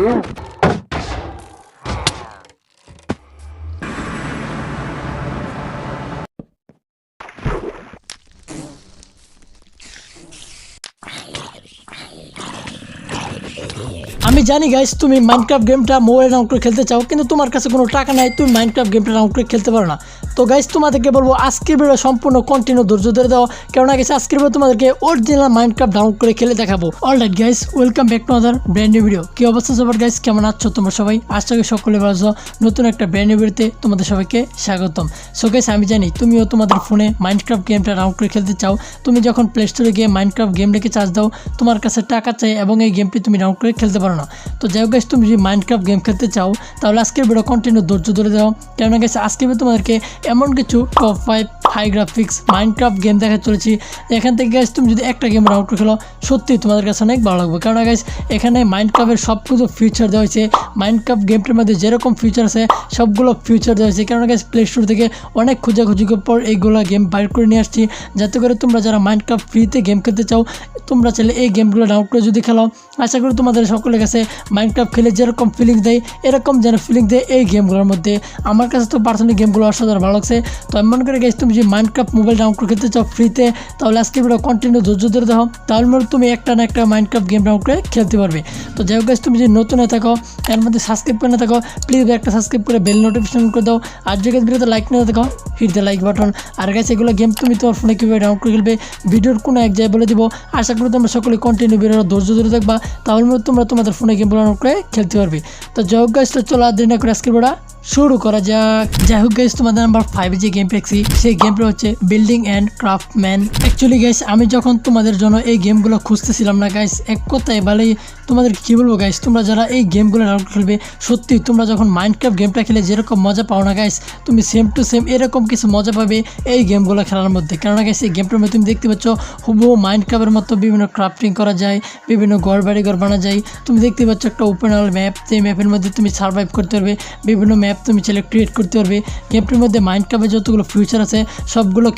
আমি জানি গাইস তুমি মাইনক্রাফট গেমটা মোবাইল ডাউন করে খেলতে চাও, কিন্তু তোমার কাছে কোনো টাকা নাই, তুমি মাইনক্রাফট গেমটা ডাউন করে খেলতে পারো না। তো গাইস তোমাদেরকে বলব আজকের ভিডিও সম্পূর্ণ কন্টিনিউ ধৈর্য ধরে দাও। কেননা গেছে আজকের ভিডিও তোমাদেরকে অরিজিনাল মাইনক্রাফট ডাউন করে খেলে দেখাবো। Alright guys welcome back to another brand new video কি অবস্থা সবার গাইস কেমন আছো তোমরা সবাই? আশা করি সকলে ভালো নতুন একটা ব্র্যান্ড নিউ ভিডিওতে তোমাদের সবাইকে স্বাগতম। সো গাইস আমি জানি তুমিও তোমাদের ফোনে মাইনক্রাফট গেমটা ডাউন করে খেলতে চাও। তুমি যখন প্লে স্টোরে গিয়ে মাইন্ড মাইনক্রাফট গেম রেখে চার্জ দাও তোমার কাছে টাকা চাই এবং এই গেমটি তুমি ডাউন করে খেলতে পারো না। তো যাই হোক guys, তুমি যদি মাইনক্রাফট গেম খেলতে চাও তাহলে আজকের ভিডিও কন্টিনিউ ধৈর্য ধরে দাও। কেননা গেছে আজকে তোমাদেরকে এমন কিছু top five high graphics Minecraft game দেখা চলেছি। এখান থেকে গাইস তুমি যদি একটা গেম করে খেলো সত্যি তোমাদের কাছে অনেক ভালো লাগবে। কেননা গাইস এখানে মাইনক্রাফটের সব কিছু ফিচার দেওয়া হয়েছে। মাইনক্রাফট গেমটির মধ্যে যেরকম ফিচার আছে, সবগুলো ফিচার দেওয়া হয়েছে। কেননা গাইস প্লে স্টোর থেকে অনেক খোঁজাখুঁজি পর এইগুলো গেম বাইর করে নিয়ে আসছি। যাতে করে তোমরা যারা মাইনক্রাফট ফ্রিতে গেম খেলতে চাও, তোমরা চাইলে এই গেমগুলো ডাউনলোড করে যদি খেলো। আশা করি তোমাদের সকলের কাছে মাইনক্রাফট খেলে যেরকম ফিলিংস দেয়, এরকম যেন ফিলিং দেয় এই গেমগুলোর মধ্যে। আমার কাছে তো পার্সোনালি গেমগুলো অসাধারণ ভালো লাগছে তো আমি মনে করি গেছি তুমি যদি মাইনক্রাফট মোবাইল ডাউনলোড করে খেলতে চাও ফ্রিতে তাহলে আজকে ভিডিও কন্টিনিউ ধৈর্য ধরে দেখো। তাহলে মনে তুমি একটা না একটা মাইনক্রাফট গেম ডাউনলোড করে খেলতে পারবে। তো যাই হোক guys, তুমি যদি নতুন হয়ে থাকো এর মধ্যে সাবস্ক্রাইব করে না থাকো প্লিজ একটা সাবস্ক্রাইব করে বেল নোটিফিকেশন করে দাও। আর যদি ভিডিওতে লাইক না থাকো হিট দ্য লাইক বাটন আর গেছে এগুলো গেম তুমি তোমার ফোনে কীভাবে ডাউনলোড করে খেলবে ভিডিওর কোনো এক জায়গায় বলে দিব। আশা করি তোমরা সকলে কন্টিনিউ ভিডিও ধৈর্য ধরে দেখবা। তাহলে মনে তোমরা তোমাদের ফোনে গেম ডাউনলোড করে খেলতে পারবে। তো যাই হোক guys, তো চলো আর দেরি না করে ভিডিওটা শুরু করা যাক। যাই হোক গাইজ তোমাদের নাম্বার ফাইভে যে গেম পেয়েছি সেই গেমটা হচ্ছে building and craftsman actually guys আমি যখন তোমাদের জন্য এই গেমগুলো খুঁজতেছিলাম না গাইস এক কথায় ভালোই তোমাদের কী বলব গাইস তোমরা যারা এই গেমগুলো ডাউনলোড খেলবে সত্যি তোমরা যখন মাইনক্রাফট গেমটা খেলে, যেরকম মজা পাও না গাইস তুমি সেম টু সেম এরকম কিছু মজা পাবে এই গেমগুলো খেলার মধ্যে। কেননা গাইস এই গেমটার মধ্যে তুমি দেখতে পাচ্ছ, হুবহু মাইনক্রাফটের মতো বিভিন্ন ক্রাফটিং করা যায়, বিভিন্ন ঘর বাড়ি ঘর বানা যায়। তুমি দেখতে পাচ্ছ একটা ওপেন অল ম্যাপ সেই ম্যাপের মধ্যে তুমি সার্ভাইভ করতে পারবে, বিভিন্ন ম্যাপ তুমি চাইলে ক্রিয়েট করতে পারবে। গেমটির মধ্যে মাইনক্রাফটের যতগুলো ফিউচার আছে, সবগুলো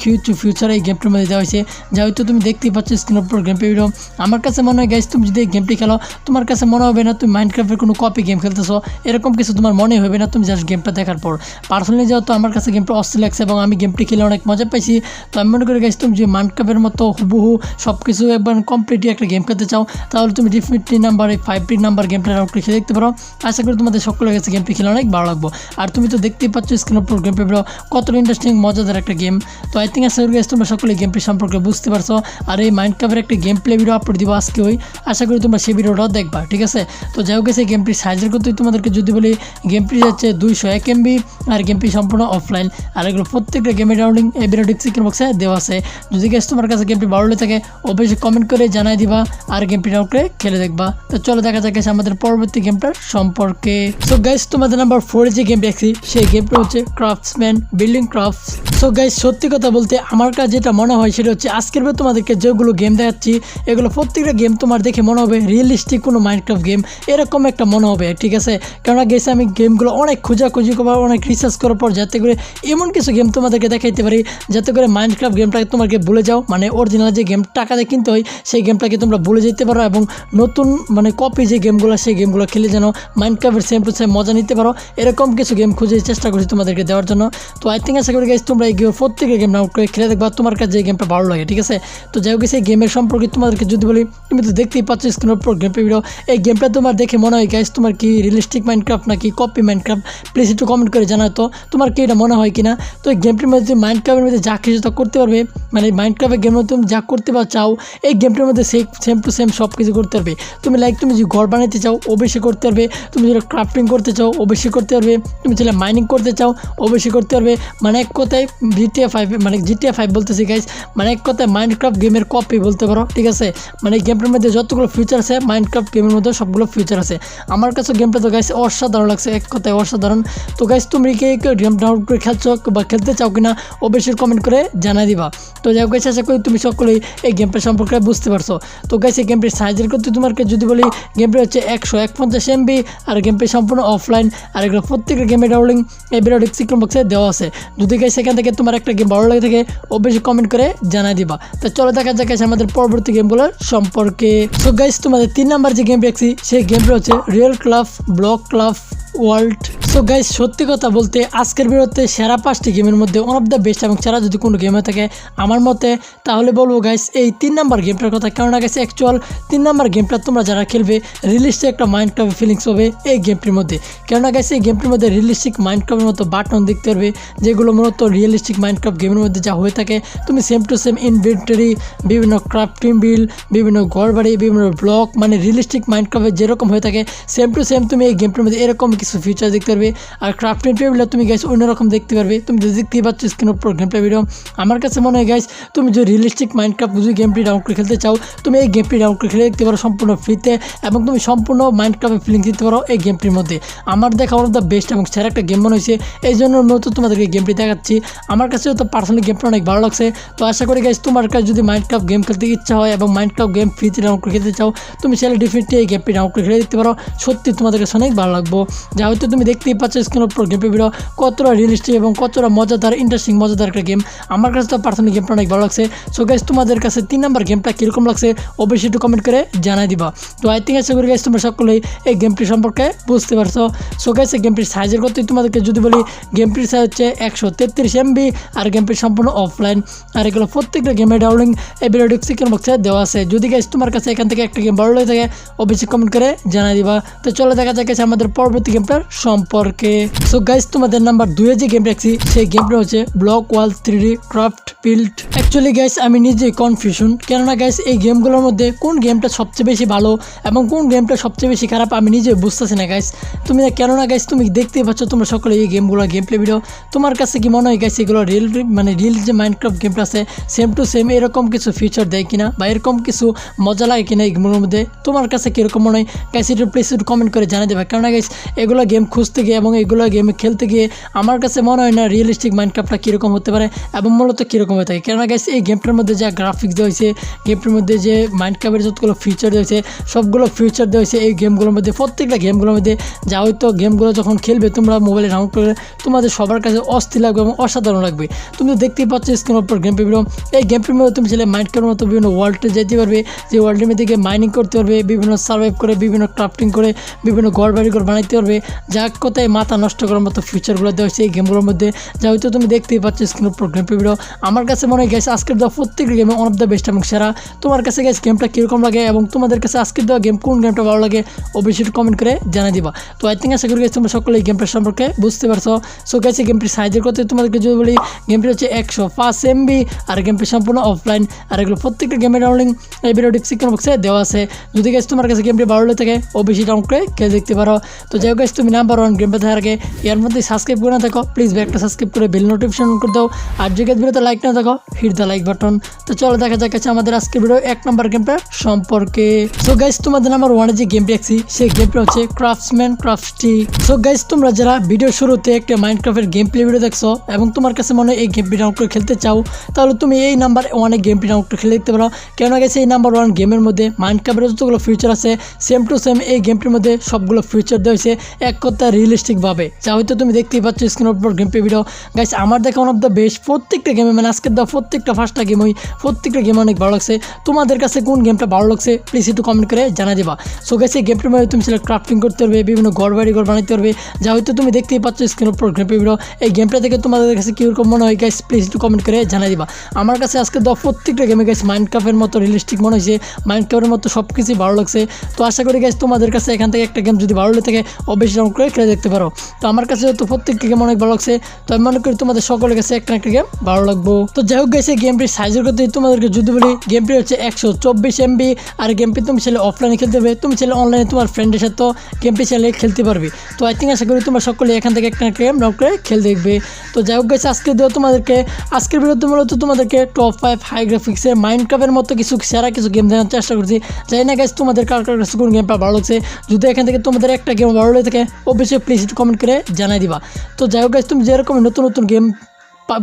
ফিউচার এই গেমটির মধ্যে দেওয়া হয়েছে। যা হয়তো তুমি দেখতেই পাচ্ছ স্ক্রিন উপর গেম ভিডিও আমার কাছে মনে হয় গাইস তুমি যদি এই গেমটি খেলো, তোমার কাছে মনে হবে না তুমি মাইনক্রাফটের কোনো কপি গেম খেলতেছো। এরকম কিছু তোমার মনে হবে না তুমি জাস্ট গেমটা দেখার পর। পার্সোনালি যেহেতু আমার কাছে গেমটা অস্থির লাগছে এবং আমি গেমটি খেলে অনেক মজা পাইছি, তো আমি মনে করি গাইস তুমি যে মাইনক্রাফটের মতো হুবহু সব কিছু একবার কমপ্লিটলি একটা গেম খেলতে চাও, তাহলে তুমি ডিফিনিটলি নাম্বার এই ফাইভটি নাম্বার গেমটা ডাউনলোড খেলে দেখতে পারো। আশা করি তোমাদের সকলের কাছে গেমটি খেলে অনেক ভালো লাগবো। আর তুমি তো দেখতেই পাচ্ছ স্ক্রিন উপর গেম পেপার কত ইন্টারেস্টিং মজাদার একটা গেম তো আই থিঙ্ক আশা করি তোমরা সকলে গেমটি সম্পর্কে বুঝতে পারছ? আর এই মাইন্ড কাপের একটা গেম প্লে ভিডিও আপলোড দিব আজকে ওই। আশা করি তোমরা সেই ভিডিওটাও দেখবা, ঠিক আছে? তো যাই হোক সেই গেমটির সাইজের কথাই তোমাদেরকে যদি বলি গেমটি যাচ্ছে দুইশো এক এমবি আর গেমটি সম্পূর্ণ অফলাইন আর এগুলো প্রত্যেকটা গেমের ডাউনলিং এই ভিডিও ডিসক্রিপশন বক্সে দেওয়া আছে। যদি গেস তোমার কাছে গেমটি ভালো লেগে থাকে, অবশ্যই কমেন্ট করে জানাই দিবা আর গেমটি ডাউনলোড করে খেলে দেখবা। তো চলো, দেখা যাক আমাদের পরবর্তী গেমটার সম্পর্কে। সো গাইস তোমাদের নাম্বার ফোরে যে গেম দেখছি, সেই গেমটা হচ্ছে craftsman building crafts so guys সত্যি কথা বলতে আমার কাছে যেটা মনে হয়, সেটা হচ্ছে আজকের ভিডিও তোমাদেরকে যেগুলো গেম দেখাচ্ছি, এগুলো প্রত্যেকটা গেম তোমার দেখে মনে হবে রিয়েলিস্টিক কোনো মাইনক্রাফট গেম এরকম একটা মনে হবে, ঠিক আছে? কেননা গেছে আমি গেমগুলো অনেক খোঁজাখুঁজি করার অনেক রিসার্চ করার পর যাতে করে এমন কিছু গেম তোমাদেরকে দেখাইতে পারি, যাতে করে মাইনক্রাফট গেমটাকে তোমাকে ভুলে যাও। মানে অরিজিনাল যে গেম টাকা দিয়ে কিনতে হয়, সেই গেমটাকে তোমরা ভুলে যেতে পারো এবং নতুন মানে কপি যে গেমগুলো সেই গেমগুলো খেলে যেন মাইনক্রাফটের সেম টু সেম মজা নিতে পারো। এরকম কিছু গেম খুঁজে চেষ্টা করছি তোমাদেরকে দেওয়ার জন্য। তো আই থিঙ্ক আশা করি গাইজ তোমরা এই গেম প্রত্যেকের গেম ডাউনলোড করে খেলে দেখবা, তোমার কাছে যে গেমটা ভালো লাগে, ঠিক আছে? তো যাই হোক সেই গেমের সম্পর্কে তোমাদেরকে যদি বলি, তুমি তো দেখতেই পাচ্ছ স্ক্রিনের উপর গেম ভিডিও এই গেমটা তোমার দেখে মনে হয় গাইজ তোমার কি রিয়েলিস্টিক মাইনক্রাফট নাকি কপি মাইনক্রাফট প্লিজ একটু কমেন্ট করে জানাও তো, তোমার কি এটা মনে হয় কিনা? তো এই গেমটির মধ্যে মাইনক্রাফটের মধ্যে যা কিছু তা করতে পারবে মানে মাইনক্রাফটের গেমের মধ্যে তুমি যা করতে পার, চাও, এই গেমটার মধ্যে সেই সেম টু সেম সব কিছু করতে পারবে। তুমি লাইক তুমি যদি ঘর বানাতে চাও, অবশ্যই করতে পারবে। তুমি যদি ক্রাফটিং করতে চাও, অবশ্যই করতে পারবে। তুমি যদি মাইনিং করতে চাও, অবশ্যই করতে পারবে। মানে এক কথায় জিটিএ ফাইভ মানে জিটিএ ফাইভ বলতেছি গাইজ মানে এক কথায় মাইনক্রাফট গেমের কপি বলতে পারো, ঠিক আছে? মানে গেমটার মধ্যে যতগুলো ফিচার আছে মাইনক্রাফট গেমের মধ্যে সবগুলো ফিচার আছে। আমার কাছে গেমটা তো গাইস অসাধারণ লাগছে, এক কথায় অসাধারণ। তো গাইস তুমি কি গেম ডাউনলোড করে খেলছো বা খেলতে চাও কিনা অবশ্যই কমেন্ট করে জানাই দিবা। তো যাই হোক আশা করি তুমি সকলেই এই গেমটা সম্পর্কে বুঝতে পারছ। তো গাইস এই গেমটির সাইজের করতে তোমাকে যদি বলি গেমটি হচ্ছে একশো এক পঞ্চাশ এমবি আর গেমটি সম্পূর্ণ অফলাইন আর এগুলো প্রত্যেকটা গেমের ডাউনলিং এই ভিডিও ডিসক্রিপশন বক্সে দেওয়া আছে। যদি গাইস সেখান থেকে তোমার একটা গেম ভালো লাগে থাকে, অবশ্যই কমেন্ট করে জানাই দিবা। তো চলো দেখা যাক আমাদের পরবর্তী গেমগুলোর সম্পর্কে। সো গাইস তোমাদের তিন নাম্বার যে গেম দেখছি, সেই গেমটা হচ্ছে real club block club world. So guys সত্যি কথা বলতে আজকের বিরতে সেরা পাঁচটি গেমের মধ্যে ওয়ান অফ দ্য বেস্ট এবং সেরা যদি কোনো গেম থাকে আমার মতে, তাহলে বলব গাইস এই তিন নাম্বার গেমটার কথা কেননা গেছে অ্যাকচুয়াল তিন নাম্বার গেমটা তোমরা যারা খেলবে রিলিস্টিক একটা মাইন্ড ক্লাবের ফিলিংস হবে এই গেমটির মধ্যে। কেননা গেছে এই গেমটির মধ্যে রিয়েলিস্টিক মাইন্ড ক্লাবের মতো বাটন দেখতে পারবে, যেগুলো মূলত রিয়েলিস্টিক মাইন্ড ক্লাব গেমের মধ্যে যা হয়ে থাকে। তুমি সেম টু সেম ইনভেন্টারি বিভিন্ন ক্রাফটিং বিল বিভিন্ন ঘরবাড়ি, বিভিন্ন ব্লক মানে রিয়েলিস্টিক মাইন্ড ক্লাবে যেরকম হয়ে থাকে সেম টু সেম তুমি এই গেমটির মধ্যে এরকম কিছু ফিচার দেখতে পারবে। আর ক্রাফটিং টেবিলে তুমি গাইস অন্যরকম দেখতে পারবে। তুমি যদি দেখতেই পাচ্ছ স্ক্রিন উপর গেম প্লে ভিডিও আমার কাছে মনে হয় গাইস তুমি যদি রিয়েলিস্টিক মাইন্ড ক্রাফট যদি গেমটি ডাউনলোড করে খেলতে চাও, তুমি এই গেমটি ডাউনলোড করে খেলে দেখতে পারো সম্পূর্ণ ফ্রিতে এবং তুমি সম্পূর্ণ মাইন্ড ক্রাফের ফিলিংস দিতে পারো এই গেমটির মধ্যে। আমার দেখা ওয়ান অফ দ্য বেস্ট এবং সেরা একটা গেম মনে হয়েছে এই জন্য মূলত তোমাদেরকে গেমটি দেখাচ্ছি। আমার কাছে তো পার্সোনালি গেমটা অনেক ভালো লাগছে, তো আশা করি গাইস তোমার কাছে যদি মাইন্ড ক্রাফট গেম খেলতে ইচ্ছা হয় এবং মাইন্ড ক্রাফট গেম ফ্রিতে ডাউনলোড করে খেলতে চাও, তুমি সেটা ডেফিনেটলি এই গেমটি ডাউনলোড করে খেলে দেখতে পারো। সত্যি তোমাদের কাছে অনেক ভালো লাগবো। যা হয়তো তুমি দেখতেই পাচ্ছ স্ক্রিনের উপর গেম ভিডিও কতটা রিয়েলিস্টিক এবং কতটা মজাদার ইন্টারেস্টিং মজাদার একটা গেম আমার কাছে তো পার্সোনালি গেমটা অনেক ভালো লাগছে। সো গাইস তোমাদের কাছে তিন নাম্বার গেমটা কীরকম লাগছে, অবশ্যই একটু কমেন্ট করে জানাই দিবা। তো আই থিঙ্ক আশা করি গাইস তোমরা সকলেই এই গেমটি সম্পর্কে বুঝতে পারছ। সো গাইস এই গেমটির সাইজের কথাই তোমাদেরকে যদি বলি গেমটির সাইজ হচ্ছে একশো তেত্রিশ এমবি আর গেমটি সম্পূর্ণ অফলাইন আর এগুলো প্রত্যেকটা গেমের ডাউনলিং এই ভিডিও ডিসক্রিপশন বক্সে দেওয়া আছে। যদি গাইস তোমার কাছে এখান থেকে একটা গেম ভালো লাগে থাকে, অবশ্যই কমেন্ট করে জানাই দিবা। তো চলো দেখা যাক আমাদের পরবর্তী গেমটার সম্পর্কে। সো গাইস তোমাদের নাম্বার দুয়ে যে গেম রাখছি সেই গেমটা হচ্ছে block wall three D craft build actually guys আমি নিজেই কনফিউশন কেননা গাইস এই গেমগুলোর মধ্যে কোন গেমটা সবচেয়ে বেশি ভালো এবং কোন গেমটা সবচেয়ে বেশি খারাপ, আমি নিজে বুঝতেছি না গাইস তুমি কেননা গাইস তুমি দেখতেই পাচ্ছ, তোমরা সকলে এই গেমগুলো গেম প্লে ভিডিও তোমার কাছে কি মনে হয় গাইস এগুলো রিয়েল মানে রিল যে মাইনক্রাফট গেমটা আছে সেম টু সেম এরকম কিছু ফিচার দেয় কিনা বা এরকম কিছু মজা লাগে কিনা এই গেমগুলোর মধ্যে? তোমার কাছে কীরকম মনে হয়? গাইস একটু প্লিজ কমেন্ট করে জানিয়ে দেবে। কেননা গাইস এগুলো গেম খুঁজতে গিয়ে এবং এগুলো গেম খেলতে গিয়ে আমার কাছে মনে হয় না রিয়েলিস্টিক মাইনক্রাফটটা কীরকম হতে পারে এবং মূলত কীরকম হয়ে থাকে। কেননা গেছে এই গেমটার মধ্যে যা গ্রাফিক্স দেওয়া হয়েছে গেমটার মধ্যে যে মাইনক্রাফটের যতগুলো ফিচার দেওয়া হয়েছে, সবগুলো ফিচার দেওয়া হয়েছে এই গেমগুলোর মধ্যে, প্রত্যেকটা গেমগুলোর মধ্যে যা হয়তো গেমগুলো যখন খেলবে, তোমরা মোবাইলে ডাউনলোড করে তোমাদের সবার কাছে অস্থির লাগবে এবং অসাধারণ লাগবে। তুমি দেখতেই পাচ্ছ স্ক্রিনের উপর গেম ভিডিও এই গেমটির মধ্যে তুমি ছেলে মাইন্ড করার মতো বিভিন্ন ওয়ার্ল্ডে যেতে পারবে, যে ওয়ার্ল্ডের মধ্যে গিয়ে মাইনিং করতে পারবে, বিভিন্ন সার্ভাইভ করে, বিভিন্ন ক্রাফটিং করে, বিভিন্ন ঘর বাড়ি ঘর বানাইতে পারবে যা কোথায় মাথা নষ্ট করার মতো ফিচারগুলো দেওয়া হয়েছে এই গেমগুলোর মধ্যে। যা হয়তো তুমি দেখতেই পাচ্ছ স্ক্রিনের উপর গেম ভিডিও আমার কাছে মনে হয় গেছে আজকের দেওয়া প্রত্যেকটা গেমে ওয়ান অফ দ্য বেস্ট এবং সেরা। তোমার কাছে গেছে গেমটা কীরকম লাগে এবং তোমাদের কাছে আজকের দেওয়া গেম কোন গেমটা ভালো লাগে, অবশ্যই কমেন্ট করে জানিয়ে দিবা। তো আই থিঙ্ক আশা করি গেছি তোমরা সকলে এই গেমটার সম্পর্কে বুঝতে পারছ। সো গেছে গেমটির সাইজের কথা তোমাদেরকে যদি বলি গেমটি হচ্ছে একশো পাঁচ এমবি আর গেমটি সম্পূর্ণ অফলাইন আর এগুলো প্রত্যেকটা গেমের ডাউনলিং এই ভিডিও ডিসক্রিপশন বক্সে দেওয়া আছে। যদি গেছে তোমার কাছে গেমটি ভালো লাগে থাকে, অবশ্যই ডাউনলোড করে খেলে দেখতে পারো। তো যাই হোক guys, তুমি নাম্বার ওয়ান গেমটা দেখার আগে এর মধ্যে সাবস্ক্রাইব করে না থাকো প্লিজ একটা সাবস্ক্রাইব করে বেল নোটিফিকেশন করে দাও। আর যে ভিডিওতে লাইক না থাকো হিট দ্য লাইক বাটন তো চলো দেখা যাক আছে আমাদের আজকের ভিডিও এক নম্বর গেমটা সম্পর্কে। সো গাইস তোমাদের নাম্বার ওয়ানে যে গেমটি দেখছি সেই গেমটা হচ্ছে ক্রাফটসম্যান ক্রাফটি সো গাইস তোমরা যারা ভিডিও শুরুতে একটা মাইনক্রাফটের গেম প্লে ভিডিও দেখছ এবং তোমার কাছে মনে হয় এই গেমটি ডাউনলোড করে খেলতে চাও তাহলে তুমি এই নাম্বার ওয়ানে গেমটি ডাউনলোড করে খেলে দেখতে পারো। কেন গেছে এই নাম্বার ওয়ান গেমের মধ্যে মাইনক্রাফটের যতগুলো ফিউচার আছে সেম টু সেম এই গেমটির মধ্যে সবগুলো ফিউচার দেওয়া হয়েছে। এক কথা রিয়েলিস্টিকভাবে যা হয়তো তুমি দেখতেই পাচ্ছ স্ক্রিনের উপর গেম প্লে ভিডিও গাইস আমার দেখা ওয়ান অফ দ্য বেস্ট প্রত্যেকটা গেমে মানে আজকের দেওয়া প্রত্যেকটা ফার্স্টটা গেম ওই প্রত্যেকটা গেম অনেক ভালো লাগছে। তোমাদের কাছে কোন গেমটা ভালো লাগছে প্লিজ একটু কমেন্ট করে জানা দেবা। সো গাইস এই গেমটির মধ্যে তুমি সেটা ক্রাফটিং করতে পারবে, বিভিন্ন ঘর বাড়ি, ঘর বানাতে পারবে। যা হয়তো তুমি দেখতেই পাচ্ছ স্ক্রিনের উপর গেম ভিডিও এই গেমটা থেকে তোমাদের কাছে কীরকম মনে হয় গাইস প্লিজ একটু কমেন্ট করে জানা দিবা। আমার কাছে আজকে দেওয়া প্রত্যেকটা গেমে গাইস মাইন্ড ক্রাফের মতো রিয়েলিস্টিক মনে হয়েছে। মাইন্ড ক্রাফের মতো সব কিছুই ভালো লাগছে। তো আশা করি গাইস তোমাদের কাছে এখান থেকে একটা গেম যদি ভালো লেগে থাকে অবশ্যই ডাউনলোড করে খেলে দেখতে পারো। তো আমার কাছে তো প্রত্যেকটা গেম অনেক ভালো লাগছে, তো আমি মনে করি তোমাদের সকলের কাছে একটা একটা গেম ভালো লাগবো। তো যাই হোক গেছে গেমটির সাইজের কথা তোমাদেরকে যদি বলি গেমটি হচ্ছে একশো চব্বিশ এমবি আর গেমটি তুমি ছেলে অফলাইনে খেলতে পারবে, তুমি ছেলে অনলাইনে তোমার ফ্রেন্ডের সাথে গেমটি ছেলে খেলতে পারবে। তো আই থিঙ্ক আশা করি তোমরা সকলে এখান থেকে একটা একটা গেম ডাউনলোড করে খেল দেখবে। তো যাই হোক গেছে আজকে দেওয়া তোমাদেরকে, আজকের ভিডিওতে মূলত তোমাদেরকে টপ ফাইভ হাই গ্রাফিক্সের মাইন্ড ক্রাফের মতো কিছু সেরা কিছু গেম দেওয়ার চেষ্টা করছি। যাই না গেছে তোমাদের কার কার কোন গেমটা ভালো লাগছে, যদি এখান থেকে তোমাদের একটা গেম ভালো লেগে থাকে অবশ্যই প্লিজ একটু কমেন্ট করে জানাই দিবা। তো যাই হোক তুমি যেরকম নতুন নতুন গেম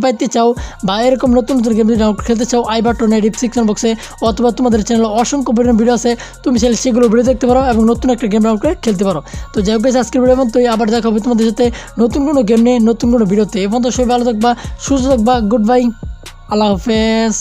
পাইতে চাও বা এরকম নতুন নতুন গেম ডাউনলোড খেলতে চাও আই বাটনে ডিসক্রিপশন বক্সে অথবা তোমাদের চ্যানেলে অসংখ্য পরিমাণ ভিডিও আছে, তুমি চাইলে সেগুলো ভিডিও দেখতে পারো এবং নতুন একটা গেম ডাউনলোড করে খেলতে পারো। তো যাই হোক আজকের ভিডিও মতো আবার দেখা হবে তোমাদের সাথে নতুন কোনো গেম নিয়ে, নতুন কোনো ভিডিওতে এবং তো সবাই ভালো থাকবা, সুস্থ থাকবা গুড বাই আল্লাহ হাফেজ।